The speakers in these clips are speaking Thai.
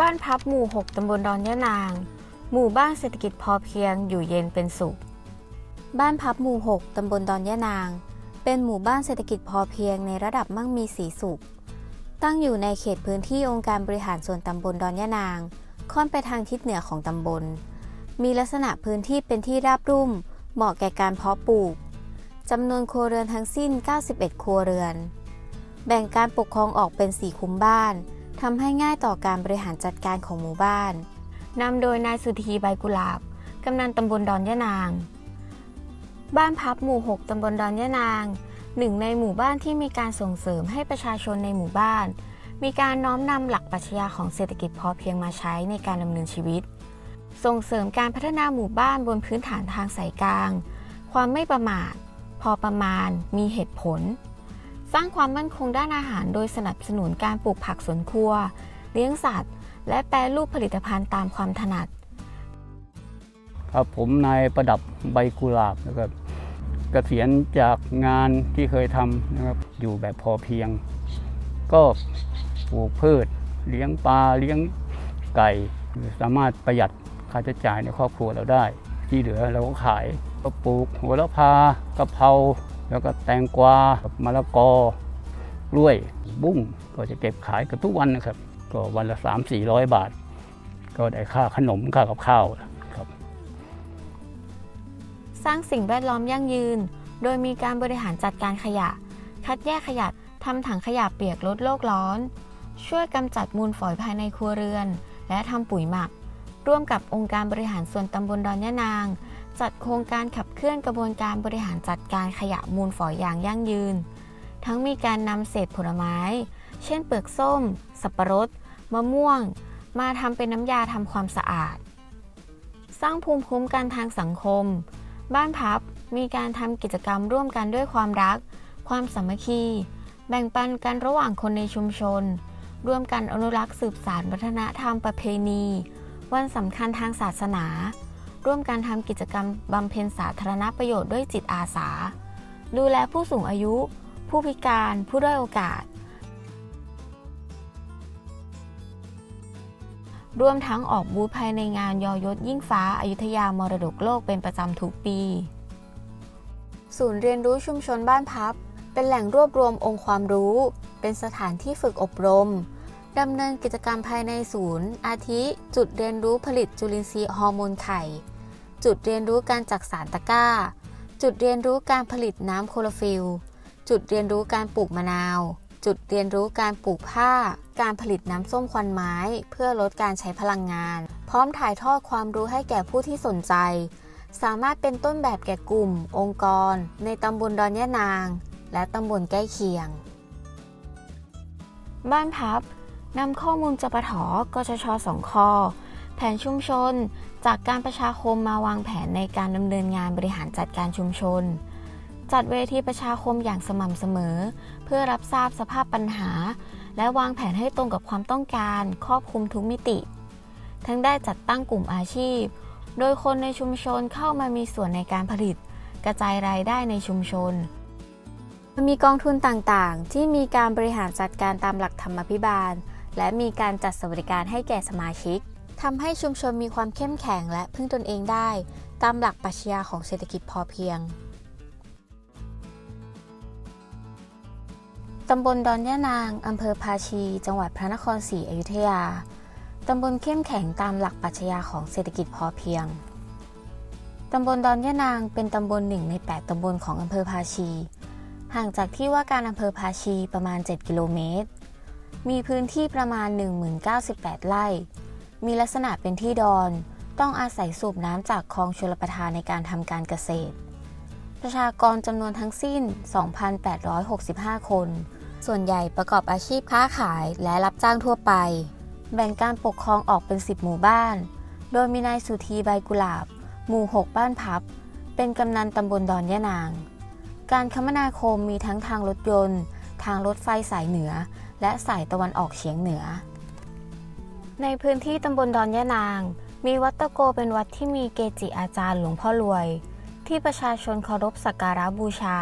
บ้านพับหมู่ 6 ตำบลดอนยะนาง หมู่บ้านเศรษฐกิจพอเพียงอยู่เย็นเป็นสุข บ้านพับหมู่ 6 ตำบลดอนยะนาง เป็นหมู่บ้านเศรษฐกิจพอเพียงในระดับมั่งมีสีสุข ตั้งอยู่ในเขตพื้นที่องค์การบริหารส่วนตำบลดอนยะนาง ค่อนไปทางทิศเหนือของตำบล มีลักษณะพื้นที่เป็นที่ราบรุ่ม เหมาะแก่การเพาะปลูกจำนวนครัวเรือนทั้งสิ้น 91 ครัวเรือน แบ่งการปกครองออกเป็น 4 คุ้มบ้าน ทำให้ง่ายต่อการบริหารจัดการของหมู่บ้านนำโดยนายสุธีใบกุหลาบ กำนันตำบลดอนยะนาง บ้านพับหมู่ 6 ตำบลดอนยะนาง หนึ่งในหมู่บ้านที่มีการส่งเสริมให้ประชาชนในหมู่บ้าน มีการน้อมนำหลักปรัชญาของเศรษฐกิจพอเพียงมาใช้ในการดำเนินชีวิต ส่งเสริมการพัฒนาหมู่บ้านบนพื้นฐานทางสายกลาง ความไม่ประมาท พอประมาณ มีเหตุผล สร้างความมั่นคงด้านอาหารโดยสนับสนุนการปลูกผักสวนครัว เลี้ยงสัตว์ และแปรรูปผลิตภัณฑ์ตามความถนัด ครับผมนายประดับใบกุหลาบนะครับเกษียณจากงานที่เคยทำนะครับอยู่แบบพอเพียง ก็ปลูกพืช เลี้ยงปลาเลี้ยงไก่ สามารถประหยัดค่าใช้จ่ายในครอบครัวเราได้ ที่เหลือเราก็ขายก็ปลูกโหัวละพากะเพรา แล้วก็แตงกวามะละกอกล้วยบุ้งก็จะเก็บขายกันทุกวันนะครับ ก็วันละ 3 4 0 0 บาท ก็ได้ค่าขนมค่ากับข้าวครับ สร้างสิ่งแวดล้อมยั่งยืน โดยมีการบริหารจัดการขยะ คัดแยกขยะทำถังขยะเปียกลดโลกร้อน ช่วยกำจัดมูลฝอยภายในครัวเรือน และทำปุ๋ยหมัก ร่วมกับองค์การบริหารส่วนตำบลดอนยะนาง จัดโครงการขับเคลื่อนกระบวนการบริหารจัดการขยะมูลฝอยอย่างยั่งยืน ทั้งมีการนำเศษผลไม้ เช่นเปลือกส้ม สับปะรด มะม่วง มาทำเป็นน้ำยาทำความสะอาด สร้างภูมิคุ้มกันทางสังคม บ้านพับมีการทำกิจกรรมร่วมกันด้วยความรัก ความสามัคคี แบ่งปันกันระหว่างคนในชุมชน ร่วมกันอนุรักษ์สืบสานวัฒนธรรมประเพณี วันสำคัญทางศาสนา ร่วมกันทำกิจกรรมบำเพ็ญสาธารณประโยชน์ด้วยจิตอาสา ดูแลผู้สูงอายุ ผู้พิการ ผู้ด้อยโอกาสรวมทั้งออกบูธภายในงานยอยศยิ่งฟ้าอายุทยามรดกโลกเป็นประจำทุกปี ศูนย์เรียนรู้ชุมชนบ้านพับ เป็นแหล่งรวบรวมองค์ความรู้ เป็นสถานที่ฝึกอบรมดำเนินกิจกรรมภายในศูนย์ อาทิ จุดเรียนรู้ผลิตจุลินทรีย์ฮอร์โมนไข่ จุดเรียนรู้การจักสารตะกร้า จุดเรียนรู้การผลิตน้ำโคลอฟิลจุดเรียนรู้การปลูกมะนาว จุดเรียนรู้การปลูกผ้า การผลิตน้ำส้มควันไม้ เพื่อลดการใช้พลังงาน พร้อมถ่ายทอดความรู้ให้แก่ผู้ที่สนใจ สามารถเป็นต้นแบบแก่กลุ่ม องค์กร ในตำบลดอนยะนาง และตำบลใกล้เคียง บ้านพับนำข้อมูลจปทกชชสองคอแผนชุมชน จากการประชาคมมาวางแผนในการดำเนินงานบริหารจัดการชุมชน จัดเวทีประชาคมอย่างสม่ำเสมอ เพื่อรับทราบสภาพปัญหา และวางแผนให้ตรงกับความต้องการ ครอบคลุมทุกมิติ ทั้งได้จัดตั้งกลุ่มอาชีพ โดยคนในชุมชนเข้ามามีส่วนในการผลิต กระจายรายได้ในชุมชน มีกองทุนต่างๆ ที่มีการบริหารจัดการตามหลักธรรมาภิบาล และมีการจัดสวัสดิการให้แก่สมาชิก ทำให้ชุมชนมีความเข้มแข็งและพึ่งตนเองได้ ตามหลักปรัชญาของเศรษฐกิจพอเพียงตำบลดอนยะนางอำเภอภาชี จังหวัดพระนครศรีอยุธยา ตำบลเข้มแข็งตามหลักปรัชญาของเศรษฐกิจพอเพียง ตำบลดอนยะนางเป็นตำบลหนึ่งใน 8 ตำบลของอำเภอภาชี ห่างจากที่ว่าการอำเภอภาชีประมาณ 7 กิโลเมตร มีพื้นที่ประมาณ 1098 ไร่ มีลักษณะเป็นที่ดอน ต้องอาศัยสูบน้ำจากคลองชลประทานในการทำการเกษตร ประชากรจำนวนทั้งสิ้น 2,865 คน ส่วนใหญ่ประกอบอาชีพค้าขายและรับจ้างทั่วไป แบ่งการปกครองออกเป็น 10 หมู่บ้าน โดยมีนายสุธีใบกุหลาบ หมู่ 6 บ้านพับ เป็นกำนันตำบลดอนยะนาง การคมนาคมมีทั้งทางรถยนต์ ทางรถไฟสายเหนือ และสายตะวันออกเฉียงเหนือ ในพื้นที่ตำบลดอนยะนาง มีวัดตะโกเป็นวัดที่มีเกจิอาจารย์หลวงพ่อรวย ที่ประชาชนเคารพสักการะบูชา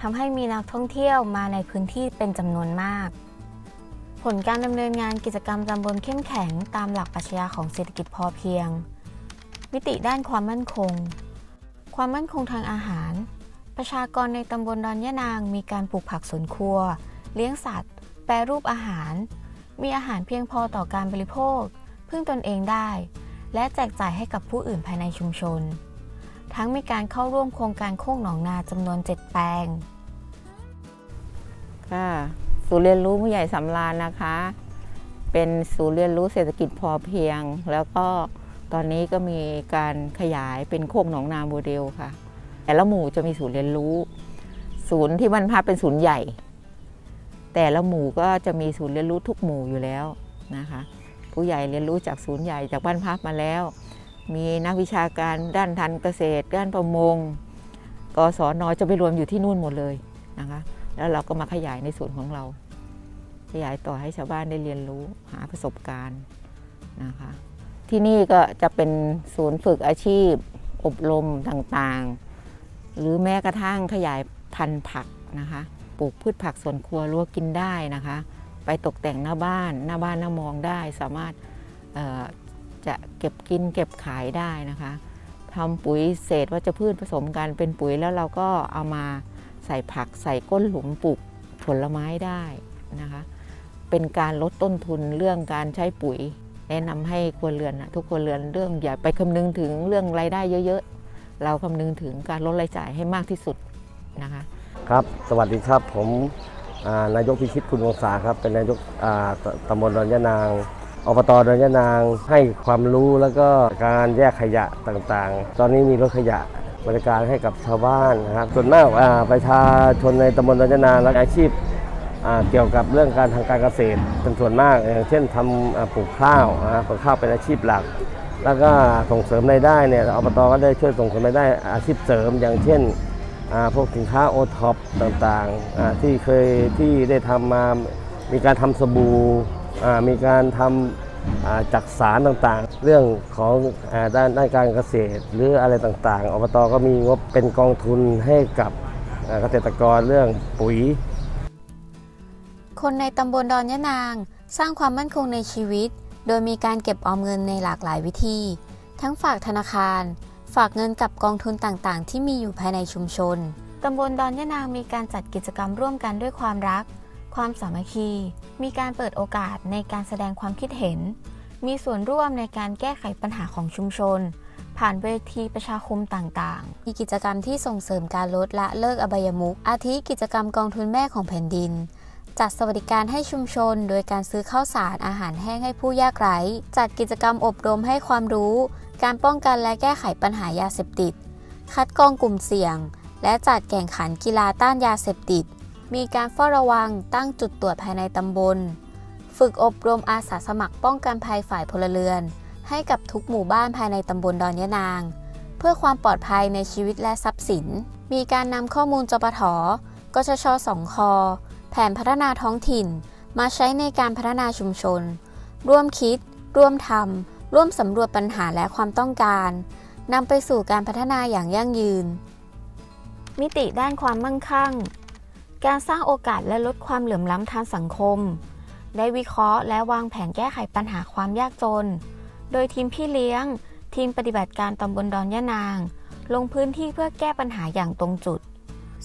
ทำให้มีนักท่องเที่ยวมาในพื้นที่เป็นจำนวนมาก ผลการดำเนินงานกิจกรรมตำบลเข้มแข็งตามหลักปรัชญาของเศรษฐกิจพอเพียง มิติด้านความมั่นคง ความมั่นคงทางอาหาร ประชากรในตำบลดอนยะนางมีการปลูกผักสวนครัว เลี้ยงสัตว์ แปรรูปอาหาร มีอาหารเพียงพอต่อการบริโภค พึ่งตนเองได้ และแจกจ่ายให้กับผู้อื่นภายในชุมชน ทั้งมีการเข้าร่วมโครงการโค้งหนองนาจำนวน 7 แปลง ค่ะศูนย์เรียนรู้ผู้ใหญ่สำราญนะคะ เป็นศูนย์เรียนรู้เศรษฐกิจพอเพียง แล้วก็ตอนนี้ก็มีการขยายเป็นโคกหนองนาโมเดลค่ะ แต่ละหมู่จะมีศูนย์เรียนรู้ ศูนย์ที่บรรพัดเป็นศูนย์ใหญ่ แต่ละหมู่ก็จะมีศูนย์เรียนรู้ทุกหมู่อยู่แล้วนะคะ ผู้ใหญ่เรียนรู้จากศูนย์ใหญ่จากบ้านพักมาแล้ว มีนักวิชาการด้านทันเกษตร ด้านประมงกศนจะไปรวมอยู่ที่นู่นหมดเลยนะคะ แล้วเราก็มาขยายในส่วนของเรา ขยายต่อให้ชาวบ้านได้เรียนรู้หาประสบการณ์นะคะ ที่นี่ก็จะเป็นศูนย์ฝึกอาชีพ อบรมต่างๆ หรือแม้กระทั่งขยายพันธุ์ผักนะคะ ปลูกพืชผักสวนครัวรั้วกินได้นะคะ ไปตกแต่งหน้าบ้านหน้าบ้านหน้ามองได้สามารถจะเก็บกินเก็บขายได้นะคะทำปุ๋ยเศษวัชพืชผสมกันเป็นปุ๋ยแล้วเราก็เอามาใส่ผักใส่ก้นหลุมปลูกผลไม้ได้นะคะ เป็นการลดต้นทุนเรื่องการใช้ปุ๋ย แนะนำให้ครัวเรือนทุกครัวเรือนเรื่องอย่าไปคำนึงถึงเรื่องรายได้เยอะๆ เราคำนึงถึงการลดรายจ่ายให้มากที่สุดนะคะ ครับ สวัสดีครับ ผมานายกพิชิตคุณวงศาครับ เป็นนายกตำบลดอนยะนาง อบตดอนยะนาง ให้ความรู้แล้วก็การแยกขยะต่างๆ ตอนนี้มีรถขยะบริการให้กับชาวบ้านนะครับ ส่วนมากาประชาชนในตำบลดอนยะนางและอาชีพเกี่ยวกับเรื่องการทางการเกษตรเป็นส่วนมาก อย่างเช่นทำอ่าปลูกข้าวปลูกข้าวเป็นอาชีพหลัก แล้วก็ส่งเสริมรายได้เนี่ยอบตก็ได้ช่วยส่งเสริมรายได้อาชีพเสริม อย่างเช่น พวกสินค้าโอท็อปต่างๆอาที่เคยที่ได้ทำมา มีการทำสบู่อามีการทำอาจักสารต่างๆ เรื่องของอาด้านด้านการเกษตร หรืออะไรต่างๆอบตก็มีงบเป็นกองทุนให้กับเกษตรกรเรื่องปุ๋ย คนในตำบลดอนยะนาง สร้างความมั่นคงในชีวิต โดยมีการเก็บออมเงินในหลากหลายวิธี ทั้งฝากธนาคาร ฝากเงินกับกองทุนต่างๆ ที่มีอยู่ภายในชุมชน ตำบลดอนยะนางมีการจัดกิจกรรมร่วมกันด้วยความรัก ความสามัคคี มีการเปิดโอกาสในการแสดงความคิดเห็น มีส่วนร่วมในการแก้ไขปัญหาของชุมชน ผ่านเวทีประชาคมต่างๆ มีกิจกรรมที่ส่งเสริมการลดละเลิกอบายมุข อาทิกิจกรรมกองทุนแม่ของแผ่นดิน จัดสวัสดิการให้ชุมชน โดยการซื้อข้าวสารอาหารแห้งให้ผู้ยากไร้ จัดกิจกรรมอบรมให้ความรู้ การป้องกันและแก้ไขปัญหายาเสพติด คัดกรองกลุ่มเสี่ยง และจัดแข่งขันกีฬาต้านยาเสพติด มีการเฝ้าระวังตั้งจุดตรวจภายในตำบล ฝึกอบรมอาสาสมัครป้องกันภัยฝ่ายพลเรือน ให้กับทุกหมู่บ้านภายในตำบลดอนยะนาง เพื่อความปลอดภัยในชีวิตและทรัพย์สิน มีการนำข้อมูลจปทกชชสองคแผนพัฒนาท้องถิ่น มาใช้ในการพัฒนาชุมชน ร่วมคิด ร่วมทำ ร่วมสำรวจปัญหาและความต้องการนำไปสู่การพัฒนาอย่างยั่งยืน มิติด้านความมั่งคั่ง การสร้างโอกาสและลดความเหลื่อมล้ำทางสังคม ได้วิเคราะห์และวางแผนแก้ไขปัญหาความยากจน โดยทีมพี่เลี้ยง ทีมปฏิบัติการตำบลดอนยะนาง ลงพื้นที่เพื่อแก้ปัญหาอย่างตรงจุด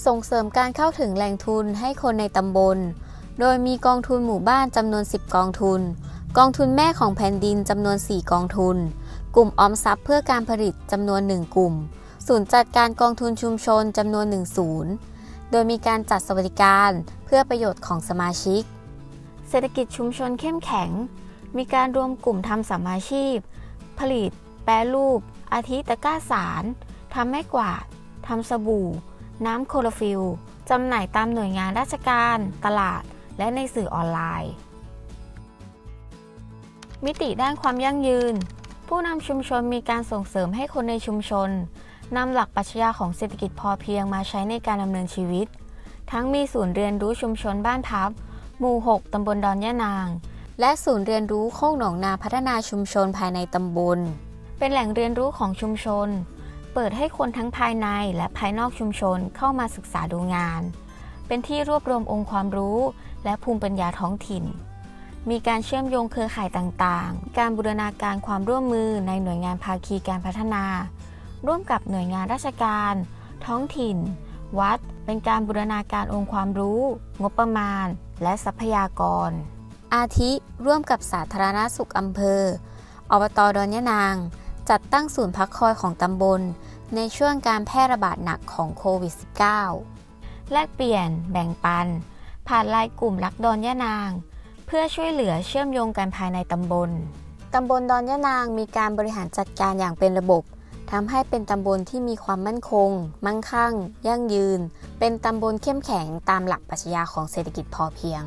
ส่งเสริมการเข้าถึงแหล่งทุนให้คนในตำบล โดยมีกองทุนหมู่บ้านจำนวน 10 กองทุน กองทุนแม่ของแผ่นดินจำนวน 4 กองทุน กลุ่มออมทรัพย์เพื่อการผลิตจำนวน 1 กลุ่ม ศูนย์จัดการกองทุนชุมชนจำนวน 1 ศูนย์ โดยมีการจัดสวัสดิการเพื่อประโยชน์ของสมาชิก เศรษฐกิจชุมชนเข้มแข็ง มีการรวมกลุ่มทำสามาชีพ ผลิต แปรรูป อาทิตะก้าสารทำไม้กวาดทำสบู่ น้ำโคลฟิลจำหน่ายตามหน่วยงานราชการ ตลาด และในสื่อออนไลน์ มิติด้านความยั่งยืน ผู้นำชุมชนมีการส่งเสริมให้คนในชุมชนนำหลักปรัชญาของเศรษฐกิจพอเพียงมาใช้ในการดำเนินชีวิต ทั้งมีศูนย์เรียนรู้ชุมชนบ้านพับ หมู่ 6 ตำบลดอนยะนาง และศูนย์เรียนรู้โคกหนองนาพัฒนาชุมชนภายในตำบล เป็นแหล่งเรียนรู้ของชุมชน เปิดให้คนทั้งภายในและภายนอกชุมชนเข้ามาศึกษาดูงาน เป็นที่รวบรวมองค์ความรู้ และภูมิปัญญาท้องถิ่น มีการเชื่อมโยงเครือข่ายต่างๆ การบูรณาการความร่วมมือในหน่วยงานภาคีการพัฒนา ร่วมกับหน่วยงานราชการ ท้องถิ่น วัด เป็นการบูรณาการองค์ความรู้ งบประมาณ และทรัพยากร อาทิร่วมกับสาธารณสุขอำเภอ อบตดอนยะนาง จัดตั้งศูนย์พักคอยของตำบล ในช่วงการแพร่ระบาดหนักของโควิด -19 แลกเปลี่ยน แบ่งปัน ผ่านไลน์กลุ่มรักดอนยะนาง เพื่อช่วยเหลือเชื่อมโยงกันภายในตำบล ตำบลดอนยะนางมีการบริหารจัดการอย่างเป็นระบบทำให้เป็นตำบลที่มีความมั่นคง มั่งคั่ง ยั่งยืน เป็นตำบลเข้มแข็งตามหลักปรัชญาของเศรษฐกิจพอเพียง